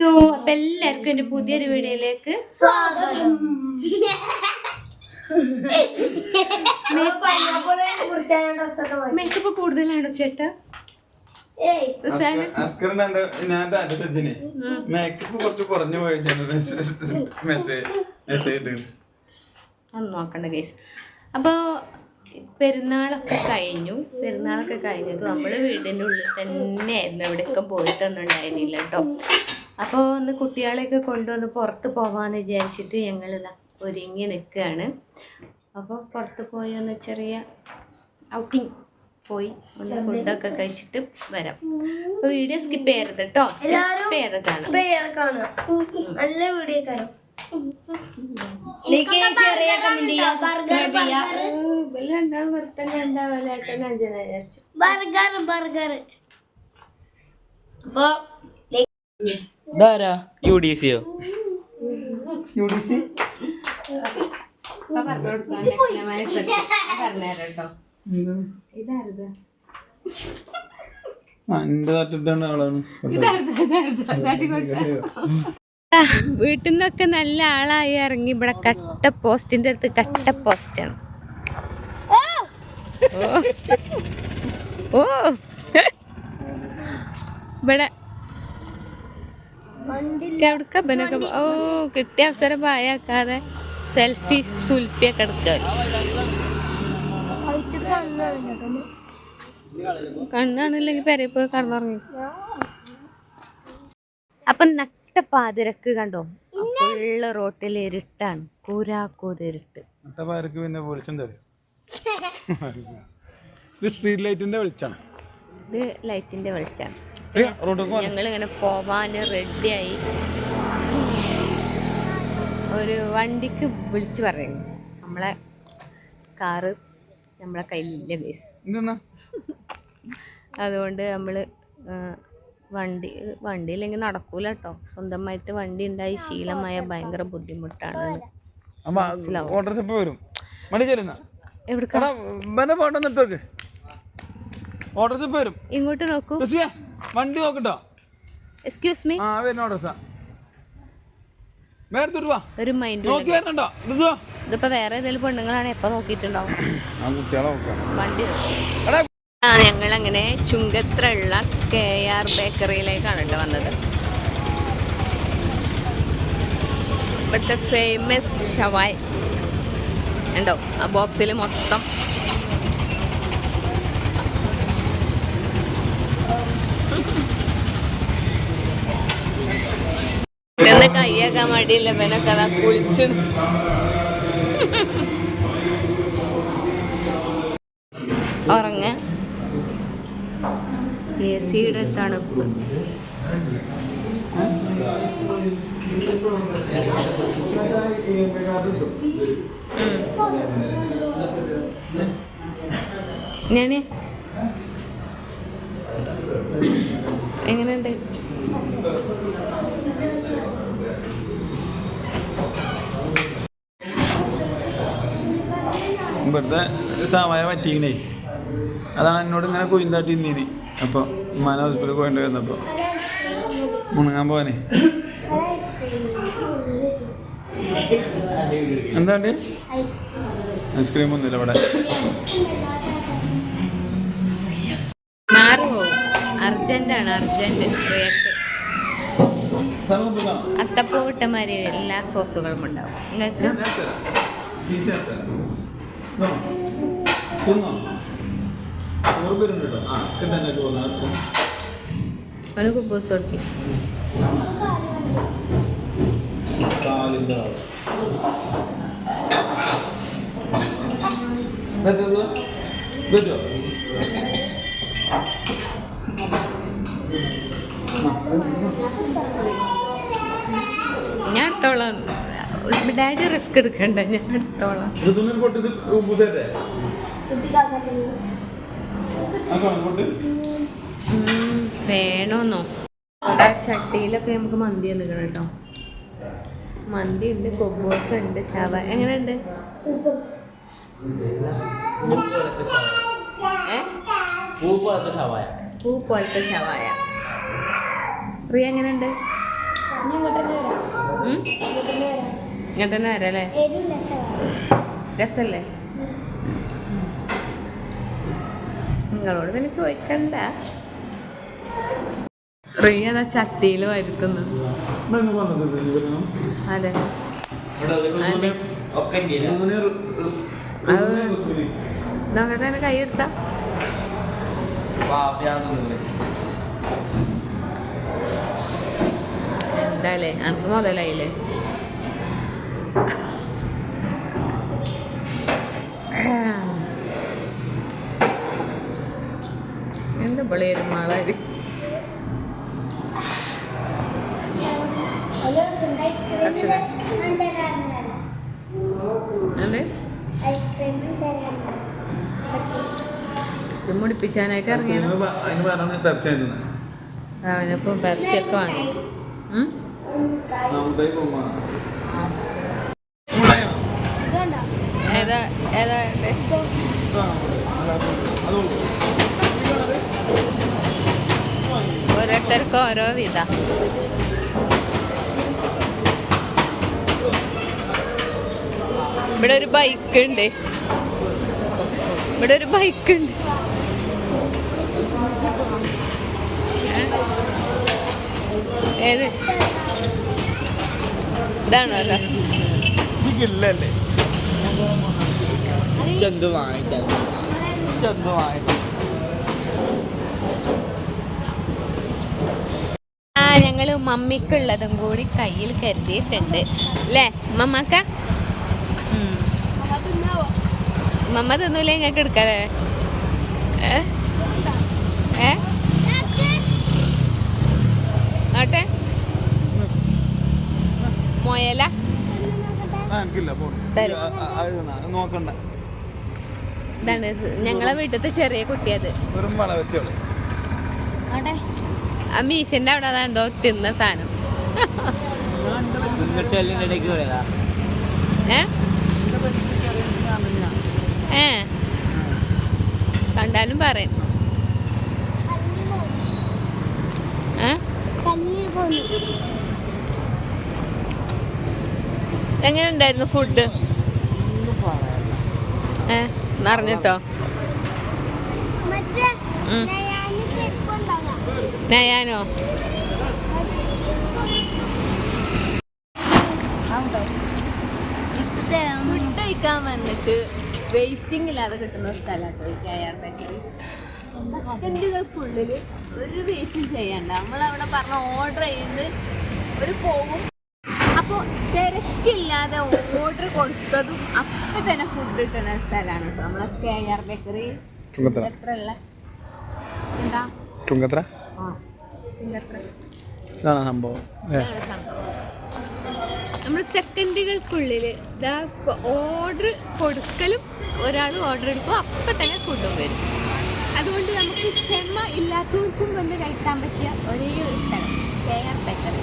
Hello അപ്പൊ എല്ലാവർക്കും എന്റെ പുതിയൊരു വീഡിയോയിലേക്ക് സ്വാഗതം. മേക്കപ്പ് കൂടുതലാണോ ചേട്ടാ? അപ്പൊ മേക്കപ്പ് കുറച്ച് കുറഞ്ഞു പോയി നോക്കണ്ട കേസ് പെരുന്നാളൊക്കെ കഴിഞ്ഞു. പെരുന്നാളൊക്കെ കഴിഞ്ഞത് നമ്മൾ വീടിന്റെ ഉള്ളിൽ തന്നെ ആയിരുന്നു എവിടെയൊക്കെ പോയിട്ടൊന്നും ഉണ്ടായിരുന്നില്ല കേട്ടോ. അപ്പോൾ ഒന്ന് കുട്ടികളെയൊക്കെ കൊണ്ടുവന്ന് പുറത്ത് പോകാമെന്ന് വിചാരിച്ചിട്ട് ഞങ്ങൾ ഒരുങ്ങി നിൽക്കുകയാണ് അപ്പോൾ പുറത്ത് പോയി ഒന്ന് ചെറിയ ഔട്ടിങ് പോയി ഒന്ന് ഫുഡൊക്കെ കഴിച്ചിട്ട് വരാം. അപ്പോൾ വീഡിയോ സ്കിപ്പ് ചെയ്യരുത് കേട്ടോ സ്കിപ്പ് ചെയ്തതാണ് നല്ല വീഡിയോ കാണാം ചെറിയ കമന്റ് ചെയ്യാം സബ്സ്ക്രൈബ് ചെയ്യാം ബർഗർ ബർഗർ അപ്പൊ ഇതാരാ? യു ഡി സിയോ യു ഡി സി വീട്ടിൽ നിന്നൊക്കെ നല്ല ആളായി ഇറങ്ങി. ഇവിടെ കട്ട പോസ്റ്റിന്റെ അടുത്ത് കട്ട പോസ്റ്റാണ്. ഓ. ഓ. ഇവിടെ എവിടക്ക ബനക ഓ കിട്ടിയ അവസരം പായാക്കാതെ സെൽഫി സുൽപ്പിയൊക്കെ എടുക്കാറ് കണ്ണാണില്ലെങ്കിൽ പെരയിൽ പോയി കണ്ണുറങ്ങി അപ്പൊ നട്ട പാതിരക്ക് കണ്ടോ? ഫുള്ള് റോട്ടിൽ ഇരുട്ടാണ്. കൂരാക്കൂത് ഇരുട്ട്. പിന്നെ വെളിച്ചം തരും. ഇത് സ്ട്രീറ്റ് ലൈറ്റിന്റെ വെളിച്ചാണ് ഇത് ലൈറ്റിന്റെ വെളിച്ചാണ് റോഡ് പോവാന് പോവാൻ റെഡിയായി ഒരു വണ്ടിക്ക് വിളിച്ചു പറയുന്നു. നമ്മളെ കാറ് നമ്മളെ കയ്യിലില്ല ബേസ് അതുകൊണ്ട് നമ്മൾ വണ്ടി വണ്ടിയില്ലെങ്കിൽ നടക്കൂല കേട്ടോ സ്വന്തമായിട്ട് വണ്ടി ഉണ്ടായി ശീലമായ ഭയങ്കര ബുദ്ധിമുട്ടാണ് ഇങ്ങോട്ട് നോക്കൂ. വണ്ടി നോക്കട്ടോ. എക്സ്ക്യൂസ് മീ ആ വരുന്ന സാർ വേറെ വാ. ഒരു മൈൻഡ് നോക്കി വരുന്നുണ്ടോ? ഇതോ ഇതിപ്പോ വേറെ ഏതെങ്കിലും പെണ്ണുങ്ങളാണ് എപ്പോ നോക്കിയിട്ടുണ്ടാവും? ആ കുട്ടികളെ നോക്കാം. വണ്ടി എടാ ആ ഞങ്ങൾ അങ്ങനെ ചുങ്കത്രയുള്ള കെ ആർ ബേക്കറിയിലേക്കാണ് കേട്ടോ വന്നത്. ഇവിടുത്തെ ഫേമസ് ഷവായ്. ഉണ്ടോ ആ ബോക്സിൽ മൊത്തം കൈയാക്കാൻ മടിയില്ല ഇവനൊക്കെ അതാ കുളിച്ചു ഉറങ്ങ. എ സിയുടെ തണുപ്പ്. ഞാൻ എങ്ങനെയുണ്ട്? ഇവിടുത്തെ സമയം പറ്റിക്കണേ അതാണ് എന്നോട് ഇങ്ങനെ കുയിന്താട്ടി ഇന്നീന് അപ്പോൾ ഉമ്മാനെ ഹോസ്പിറ്റലിൽ പോയിട്ട് വന്നപ്പോൾ മുണങ്ങാൻ പോവാനേ. എന്താണ്ട്? ഐസ്ക്രീം ഒന്നുമില്ല ഇവിടെ. അർജന്റാണ് അർജന്റ് റിയാക്ട്. അത്തപ്പൂ ഇട്ടമാതിരി എല്ലാ സോസുകളും ഉണ്ടാവും. നിങ്ങൾക്ക്? തിന്നോ നൂറ് പേരുണ്ട് കേട്ടോ ആ പോകുന്ന ഞാൻ എടുത്തോളാം ഡാഡി റിസ്ക് എടുക്കണ്ട ഞാൻ എടുത്തോളാം. വേണോന്നോ. ഇവിടെ ചട്ടിയിലൊക്കെ നമുക്ക് മന്തി നിൽക്കണം കേട്ടോ. മന്തി ഉണ്ട് കൊബ്ബോസ് ഉണ്ട് ശവ. എങ്ങനെയുണ്ട്? പൂ പോലത്തെ ഷവായ പ്രിയ എങ്ങനെയുണ്ട്? ഉം? ഇങ്ങനെ തന്നെ വരാം അല്ലേ രസല്ലേ? നിങ്ങളോട് പിന്നെ ചോദിക്കണ്ട. റിയ അതാ ചട്ടിയിൽ വരുത്തുന്നു. അതെ. നോക്കട്ടെ എന്നെ കൈ എടുത്താ. എന്തായാലേ എനിക്ക് മുതലായില്ലേ? എന്ത് പിള്ളേരും മാളാര്. മുടിപ്പിച്ചാനായിട്ട് ഇറങ്ങിയാണ് പറഞ്ഞ പെപ്സി ഒക്കെ അവനിപ്പോ വാങ്ങി ഓരോരുത്തർക്കും ഓരോ വിധ ഇവിടെ ഒരു ബൈക്ക് ഉണ്ട്. ഇവിടെ ഒരു ബൈക്ക് ഉണ്ട്? ഏത്? ഇതാണല്ലോ. ഇല്ലല്ലേ ചെന്ത് വാങ്ങിക്കാം ചെന്ത് വാങ്ങിക്കാം ആ ഞങ്ങൾ മമ്മിക്കുള്ളതും കൂടി കയ്യിൽ കരുതിയിട്ടുണ്ട്. അല്ലേ മമ്മക്ക. മമ്മ തിന്നൂലേ ഞങ്ങൾക്ക് എടുക്കാതെ? ഏ? ഏ? ആട്ടെ? മൊയല? നോക്കണ്ട. ഇതാണ് ഇത്. ഞങ്ങളെ വീട്ടിലത്തെ ചെറിയ കുട്ടിയത് ആ മീശന്റെ അവിടെ അതാ എന്തോ തിന്ന സാധനം. ഏ? കണ്ടാലും പറയും. എങ്ങനെ ഉണ്ടായിരുന്നു ഫുഡ് ഏ? നിറഞ്ഞിട്ടോ. നയാനോ? ഫുഡ് കഴിക്കാൻ വന്നിട്ട് വെയിറ്റിംഗ് ഇല്ലാതെ കിട്ടുന്ന സ്ഥലമാട്ടോ ഈ കെ ആർ ബേക്കറി. സെക്കൻഡുകൾക്കുള്ളിൽ ഒരു വെയിറ്റും ചെയ്യണ്ട. നമ്മളവിടെ പറഞ്ഞ ഓർഡർ ചെയ്ത് ഒരു പോകും അപ്പോൾ തിരക്കില്ലാതെ ഓർഡർ കൊടുത്തതും അപ്പം തന്നെ ഫുഡ് കിട്ടുന്ന സ്ഥലമാണ് കേട്ടോ. നമ്മളെ കെ ആർ ബേക്കറി ചുങ്കത്ര എത്ര ഉള്ള എന്താ? ചുങ്കത്ര ആ ഇതാണ് സംഭവം. നമ്മൾ സെക്കൻഡുകൾക്കുള്ളിൽ ഇതാ ഓർഡർ കൊടുക്കലും ഒരാൾ ഓർഡർ എടുക്കും അപ്പം തന്നെ ഫുഡും വരും. അതുകൊണ്ട് നമുക്ക് ക്ഷമ ഇല്ലാത്തവർക്കും വന്ന് കഴിക്കാൻ പറ്റിയ ഒരേ ഒരു സ്ഥലം കെ ആർ ബേക്കറി